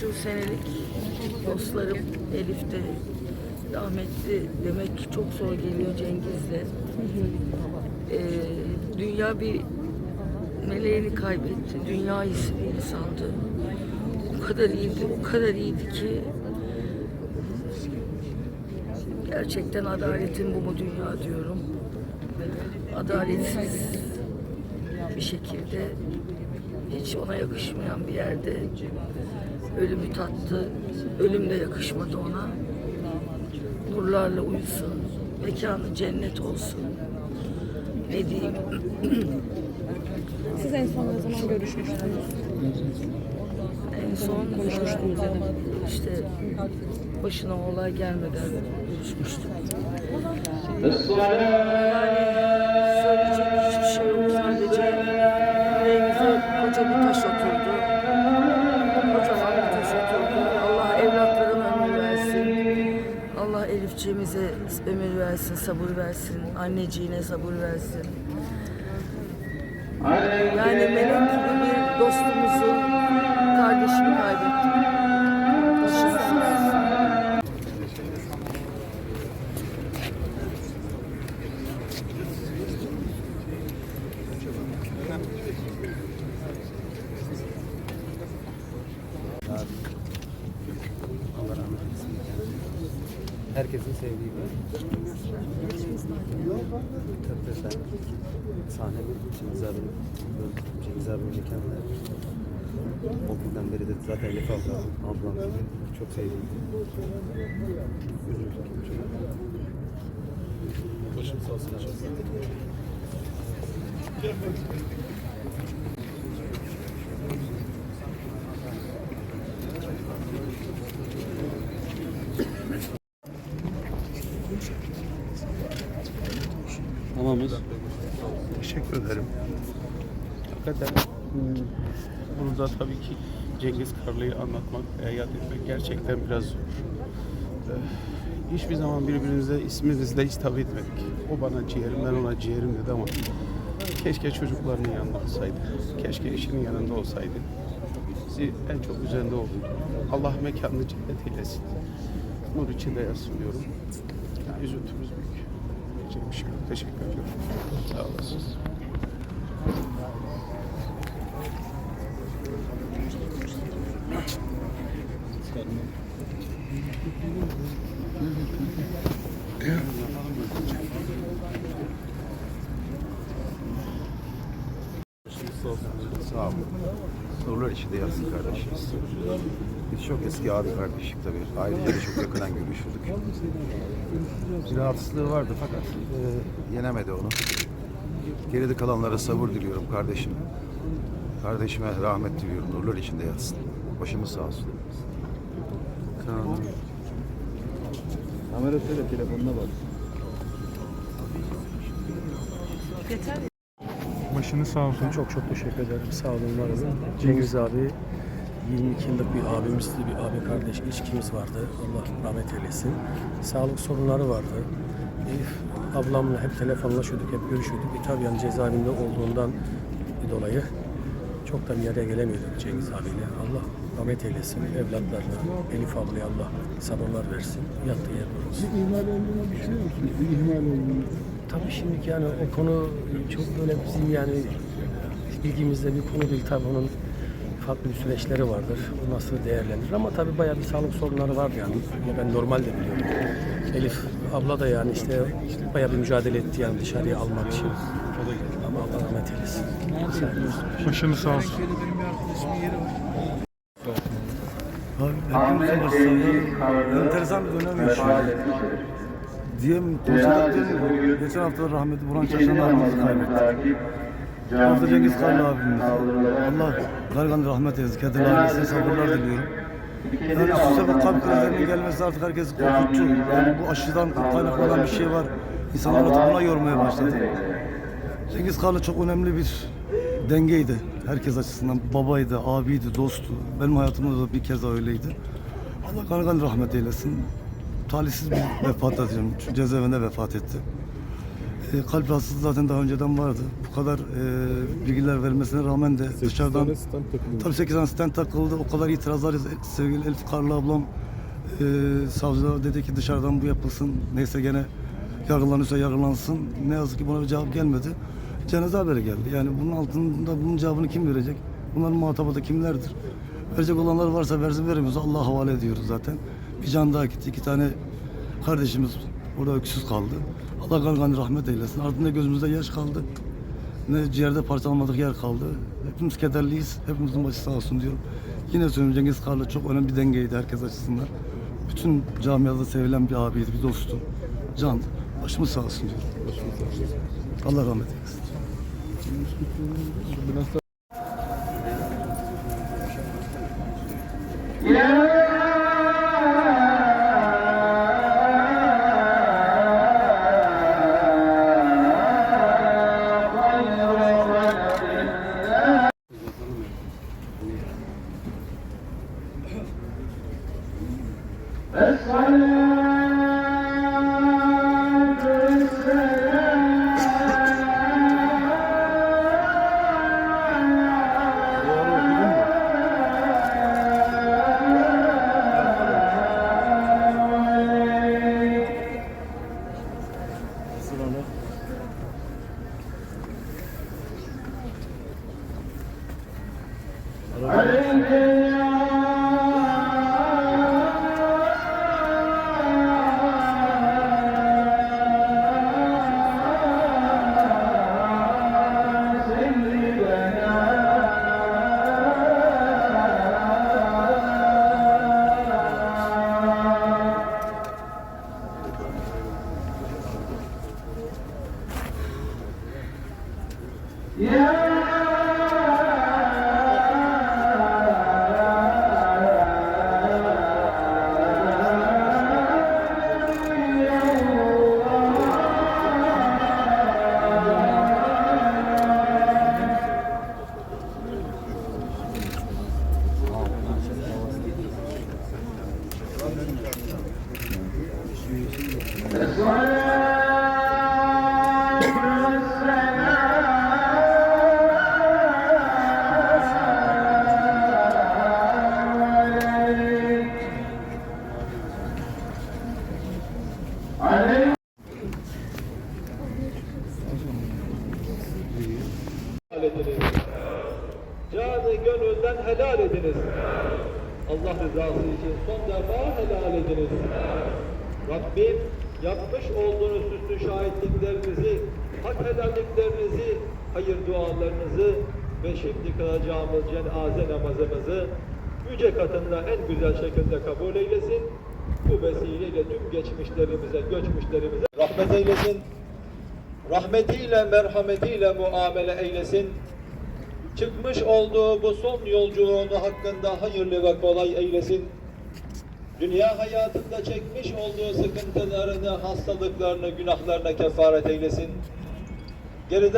Şu senelik dostlarım Elif'te rahmetli demek çok zor geliyor Cengiz'le. Ee, dünya bir meleğini kaybetti. Dünya iyisi bir insandı. O kadar iyiydi, o kadar iyiydi ki gerçekten adaletin bu mu dünya diyorum. Adaletsiz bir şekilde hiç ona yakışmayan bir yerde ölümü tattı. Ölüm de yakışmadı ona. Nurlarla uyusun. Mekanı cennet olsun. Ne diyeyim? Siz en son ne zaman görüşmüştünüz? En son Konuşmuştunuz ya da. işte başına olay gelmeden görüşmüştük. Söyleyecek Allah Elifçimize ömür versin, sabır versin. Anneciğine sabır versin. Yani melek gibi bir dostumuzu, kardeşimi kaybettim. Başınız sağ olsun. Allah rahmet eylesin. Herkesin sevdiği bir Tabii sen sahne bir Cengiz abinin Cengiz abinin o günden beri de zaten Elif abla, ablam gibi çok sevdiğim. Üzüldük. Başım sağ olsun. Tamamız. Teşekkür ederim. Hakikaten hmm, burada tabii ki Cengiz Karlı'yı anlatmak veya yad etmek gerçekten biraz zor. Ee, Hiçbir zaman birbirimize ismimizle hitap etmedik. O bana ciğerim, ben ona ciğerim dedi ama keşke çocuklarının yanında olsaydı. Keşke eşinin yanında olsaydı. Bizi en çok üzerinde oldu. Allah mekanını cennet eylesin. Nur içinde yatsın diyorum. Yani üzüntümüz büyük. Bir şey yok. Teşekkür ediyorum. Sağ olasınız. Sağ olun. Nurlar içinde yatsın kardeşimiz. Biz çok eski abi kardeşlik tabii. De çok yakından görüşürdük. Bir rahatsızlığı vardı fakat e, yenemedi onu. Geride kalanlara sabır diliyorum kardeşim. Kardeşime rahmet diliyorum. Nurlar içinde yatsın. Başımız sağ olsun. Kamera söyle telefonuna bak. Başını sağ olsun. Çok çok teşekkür ederim. Sağ olun, var olun. Cengiz abi 22 yıllık bir abimizdi, bir abi kardeş ilişkimiz vardı. Allah rahmet eylesin. Sağlık sorunları vardı. Elif ablamla hep telefonlaşıyorduk, hep görüşüyorduk. Tabii yani cezaevinde olduğundan dolayı çok da bir yere gelemiyorduk Cengiz abiyle. Allah rahmet eylesin. Evlatlarına, Elif ablaya Allah sabırlar versin. Yattığı yer nur olsun. İhmal olduğunu düşünüyor musun? Bir ihmal olduğunu. Tabii şimdi yani o konu çok böyle bizim yani bilgimizde bir konu değil tabii onun farklı bir süreçleri vardır. Bu nasıl değerlendirir ama tabii bayağı bir sağlık sorunları var yani. Ya ben normalde biliyorum. Elif abla da yani işte bayağı bir mücadele etti yani dışarıya almak için. Ama Allah rahmet eylesin. Başını sağ olsun. Hepimizin başı yani enteresan bir dönem yaşıyoruz. Diyem konservatörüm geçen hafta rahmetli Burhan Çarşan abimizi kaybettik. Bu hafta Cengiz Karlı abimiz. Allah gargan rahmet eylesin. Kedili ailesine sabırlar diliyorum. Yani şu sefer kalp krizlerinin gelmesi artık herkes korkuttu. Yani bu aşıdan kaynaklanan bir şey var. İnsanlar artık buna yormaya başladı. Cengiz Karlı çok önemli bir dengeydi. Herkes açısından babaydı, abiydi, dosttu. Benim hayatımda da bir kez öyleydi. Allah kanı rahmet eylesin. Talihsiz bir vefat edeceğim. Cezaevinde vefat etti. E, kalp rahatsızlığı zaten daha önceden vardı. Bu kadar e, bilgiler vermesine rağmen de dışarıdan... Tabii 8 tane stent takıldı. O kadar itirazlar sevgili Elif Karlı ablam e, savcılar dedi ki dışarıdan bu yapılsın. Neyse gene yargılanırsa yargılansın. Ne yazık ki buna bir cevap gelmedi. Cenaze haberi geldi. Yani bunun altında bunun cevabını kim verecek? Bunların muhatabı da kimlerdir? Verecek olanlar varsa versin veremiyorsa Allah'a havale ediyoruz zaten. Bir can daha gitti. iki tane kardeşimiz orada öksüz kaldı. Allah gani rahmet eylesin. Ardında gözümüzde yaş kaldı. Ne ciğerde parçalamadık yer kaldı. Hepimiz kederliyiz. Hepimizin başı sağ olsun diyorum. Yine söylüyorum Cengiz Karlı çok önemli bir dengeydi herkes açısından. Bütün camiada sevilen bir abiydi, bir dosttu. Can, başımız sağ olsun diyorum. Allah rahmet eylesin. الصلاة الصلاة والسلام ediniz. Canı gönülden helal ediniz. Allah rızası için son defa helal ediniz. Rabbim yapmış olduğunuz süslü şahitliklerinizi, hak helalliklerinizi, hayır dualarınızı ve şimdi kılacağımız cenaze namazımızı yüce katında en güzel şekilde kabul eylesin. Bu vesileyle tüm geçmişlerimize, göçmüşlerimize rahmet eylesin rahmetiyle, merhametiyle muamele eylesin. Çıkmış olduğu bu son yolculuğunu hakkında hayırlı ve kolay eylesin. Dünya hayatında çekmiş olduğu sıkıntılarını, hastalıklarını, günahlarına kefaret eylesin. Geride